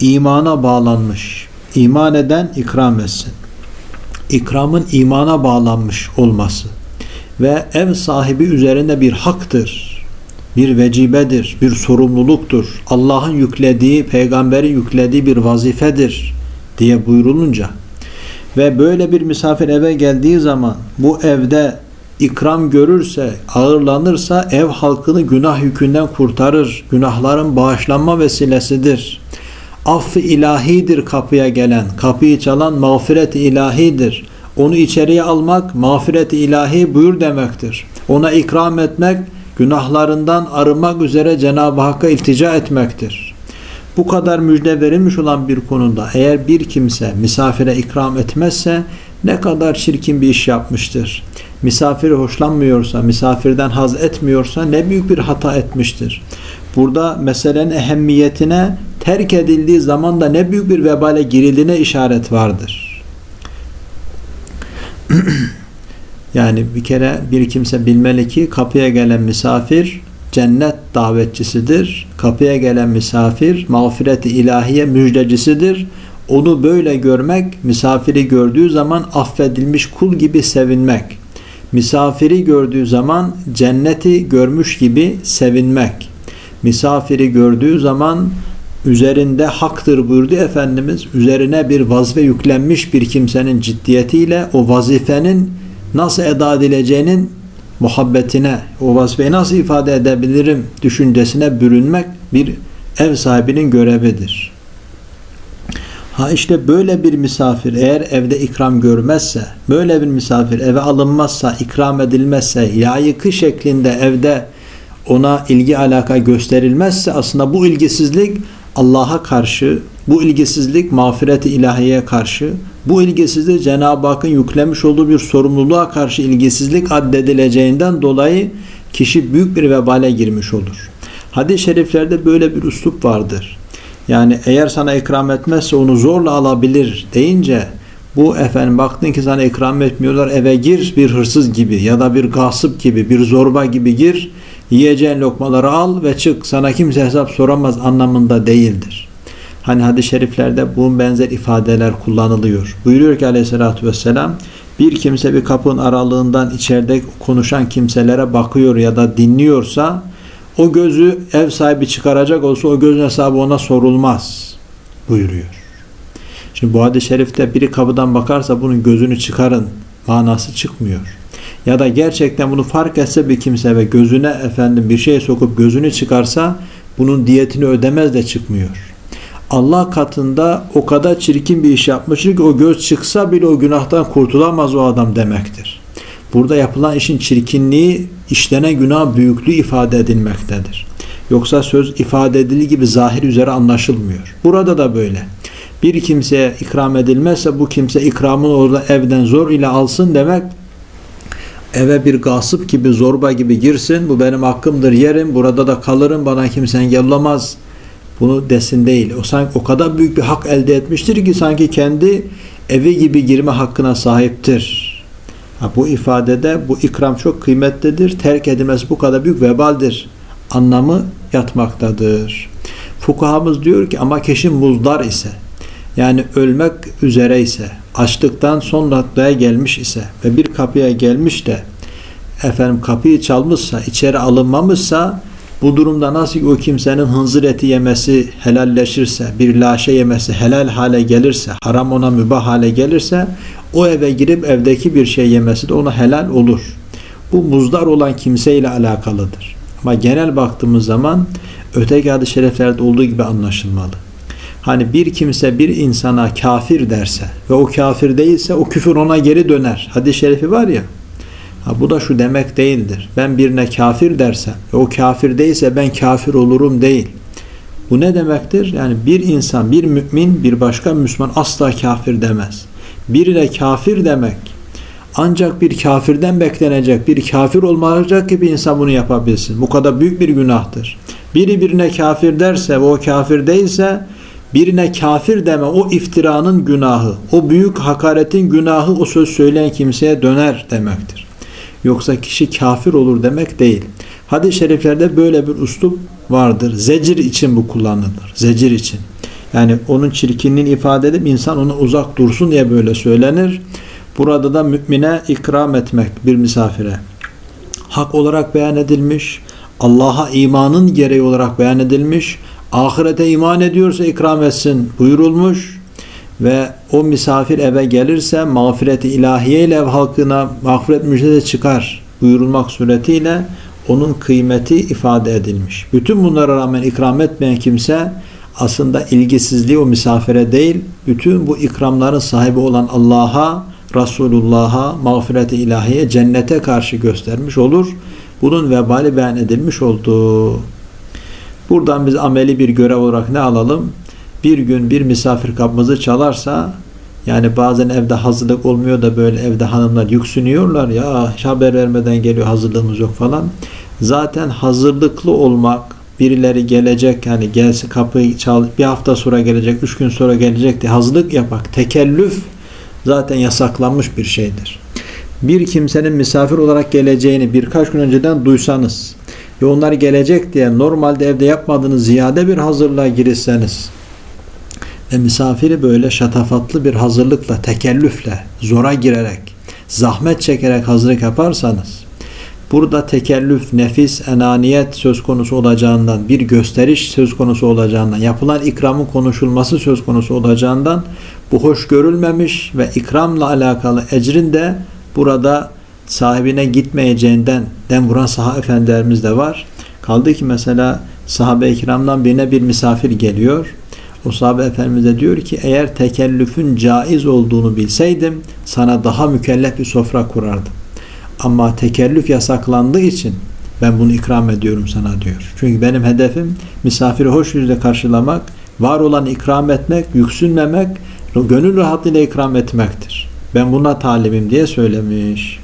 imana bağlanmış. İman eden ikram etsin. İkramın imana bağlanmış olması ve ev sahibi üzerinde bir haktır. Bir vecibedir, bir sorumluluktur. Allah'ın yüklediği, peygamberin yüklediği bir vazifedir diye buyurulunca ve böyle bir misafir eve geldiği zaman bu evde ikram görürse, ağırlanırsa ev halkını günah yükünden kurtarır. Günahların bağışlanma vesilesidir. Affı ilahidir kapıya gelen, kapıyı çalan mağfiret ilahidir. Onu içeriye almak mağfiret ilahi buyur demektir. Ona ikram etmek günahlarından arınmak üzere Cenab-ı Hakk'a iltica etmektir. Bu kadar müjde verilmiş olan bir konuda eğer bir kimse misafire ikram etmezse ne kadar çirkin bir iş yapmıştır. Misafiri hoşlanmıyorsa, misafirden haz etmiyorsa ne büyük bir hata etmiştir. Burada meselenin ehemmiyetine terk edildiği zaman da ne büyük bir vebale girildiğine işaret vardır. yani bir kere bir kimse bilmeli ki kapıya gelen misafir cennet davetçisidir. Kapıya gelen misafir mağfiret-i ilahiye müjdecisidir. Onu böyle görmek, misafiri gördüğü zaman affedilmiş kul gibi sevinmek. Misafiri gördüğü zaman cenneti görmüş gibi sevinmek. Misafiri gördüğü zaman üzerinde haktır buyurdu Efendimiz. Üzerine bir vazife yüklenmiş bir kimsenin ciddiyetiyle o vazifenin nasıl eda edileceğinin muhabbetine, o vazifeyi nasıl ifade edebilirim düşüncesine bürünmek bir ev sahibinin görevidir. Ha işte böyle bir misafir eğer evde ikram görmezse, böyle bir misafir eve alınmazsa, ikram edilmezse, layıkı şeklinde evde ona ilgi alaka gösterilmezse aslında bu ilgisizlik Allah'a karşı, bu ilgisizlik mağfiret-i ilahiye karşı, bu ilgisizlik Cenab-ı Hakk'ın yüklemiş olduğu bir sorumluluğa karşı ilgisizlik addedileceğinden dolayı kişi büyük bir vebale girmiş olur. Hadis-i şeriflerde böyle bir üslup vardır. Yani eğer sana ikram etmezse onu zorla alabilir deyince bu efendim baktın ki sana ikram etmiyorlar eve gir bir hırsız gibi ya da bir gasıp gibi bir zorba gibi gir yiyeceğin lokmaları al ve çık sana kimse hesap soramaz anlamında değildir. Hani hadis-i şeriflerde bunun benzer ifadeler kullanılıyor. Buyuruyor ki aleyhissalatü vesselam bir kimse bir kapının aralığından içeride konuşan kimselere bakıyor ya da dinliyorsa o gözü ev sahibi çıkaracak olsa o gözün hesabı ona sorulmaz buyuruyor. Şimdi bu hadis-i şerifte biri kapıdan bakarsa bunun gözünü çıkarın manası çıkmıyor. Ya da gerçekten bunu fark etse bir kimse ve gözüne efendim bir şey sokup gözünü çıkarsa bunun diyetini ödemez de çıkmıyor. Allah katında o kadar çirkin bir iş yapmıştır ki o göz çıksa bile o günahtan kurtulamaz o adam demektir. Burada yapılan işin çirkinliği işlenen günah büyüklüğü ifade edilmektedir. Yoksa söz ifade edildiği gibi zahir üzere anlaşılmıyor. Burada da böyle. Bir kimseye ikram edilmezse bu kimse ikramını orada evden zor ile alsın demek eve bir gasıp gibi zorba gibi girsin bu benim hakkımdır yerim burada da kalırım bana kimse engel olamaz bunu desin değil. O sanki o kadar büyük bir hak elde etmiştir ki sanki kendi evi gibi girme hakkına sahiptir. Ha, bu ifadede bu ikram çok kıymetlidir. Terk edilmesi bu kadar büyük vebaldir. Anlamı yatmaktadır. Fukahamız diyor ki ama kişi muzdar ise yani ölmek üzere ise açlıktan son noktaya gelmiş ise ve bir kapıya gelmiş de efendim kapıyı çalmışsa içeri alınmamışsa bu durumda nasıl o kimsenin hınzır eti yemesi helalleşirse, bir laşe yemesi helal hale gelirse, haram ona mübah hale gelirse, o eve girip evdeki bir şey yemesi de ona helal olur. Bu muzdar olan kimseyle alakalıdır. Ama genel baktığımız zaman öteki adı şereflerde olduğu gibi anlaşılmalı. Hani bir kimse bir insana kafir derse ve o kafir değilse o küfür ona geri döner. Hadis-i şerifi var ya, Ha, bu da şu demek değildir. Ben birine kafir dersem ve o kafir değilse ben kafir olurum değil. Bu ne demektir? Yani bir insan, bir mümin bir başka Müslüman asla kafir demez. Birine kafir demek ancak bir kafirden beklenecek, bir kafir olmayacak ki bir insan bunu yapabilsin. Bu kadar büyük bir günahtır. Biri birine kafir derse ve o kafir değilse birine kafir deme o iftiranın günahı, o büyük hakaretin günahı o söz söyleyen kimseye döner demektir. Yoksa kişi kafir olur demek değil. Hadis-i şeriflerde böyle bir uslup vardır. Zecir için bu kullanılır. Zecir için. Yani onun çirkinliğini ifade edip insan ona uzak dursun diye böyle söylenir. Burada da mümine ikram etmek bir misafire. Hak olarak beyan edilmiş. Allah'a imanın gereği olarak beyan edilmiş. Ahirete iman ediyorsa ikram etsin buyurulmuş. Ve o misafir eve gelirse mağfiret-i ilahiye ile ev halkına mağfiret müjdesi çıkar buyurulmak suretiyle onun kıymeti ifade edilmiş. Bütün bunlara rağmen ikram etmeyen kimse aslında ilgisizliği o misafire değil, bütün bu ikramların sahibi olan Allah'a, Resulullah'a, mağfiret-i ilahiye, cennete karşı göstermiş olur. Bunun vebali beyan edilmiş oldu. Buradan biz ameli bir görev olarak ne alalım? Bir gün bir misafir kapımızı çalarsa yani bazen evde hazırlık olmuyor da böyle evde hanımlar yüksünüyorlar ya hiç haber vermeden geliyor hazırlığımız yok falan. Zaten hazırlıklı olmak birileri gelecek yani gelsin kapıyı çal bir hafta sonra gelecek üç gün sonra gelecek diye hazırlık yapmak tekellüf zaten yasaklanmış bir şeydir. Bir kimsenin misafir olarak geleceğini birkaç gün önceden duysanız ve onlar gelecek diye normalde evde yapmadığınız ziyade bir hazırlığa girişseniz ve misafiri böyle şatafatlı bir hazırlıkla, tekellüfle, zora girerek, zahmet çekerek hazırlık yaparsanız, burada tekellüf, nefis, enaniyet söz konusu olacağından, bir gösteriş söz konusu olacağından, yapılan ikramın konuşulması söz konusu olacağından, bu hoş görülmemiş ve ikramla alakalı ecrin de burada sahibine gitmeyeceğinden dem vuran sahabe efendilerimiz de var. Kaldı ki mesela sahabe-i kiramdan birine bir misafir geliyor. O sahabe efendimize diyor ki eğer tekellüfün caiz olduğunu bilseydim sana daha mükellef bir sofra kurardım. Ama tekellüf yasaklandığı için ben bunu ikram ediyorum sana diyor. Çünkü benim hedefim misafiri hoş yüzle karşılamak, var olan ikram etmek, yüksünmemek, gönül rahatlığıyla ikram etmektir. Ben buna talibim diye söylemiş.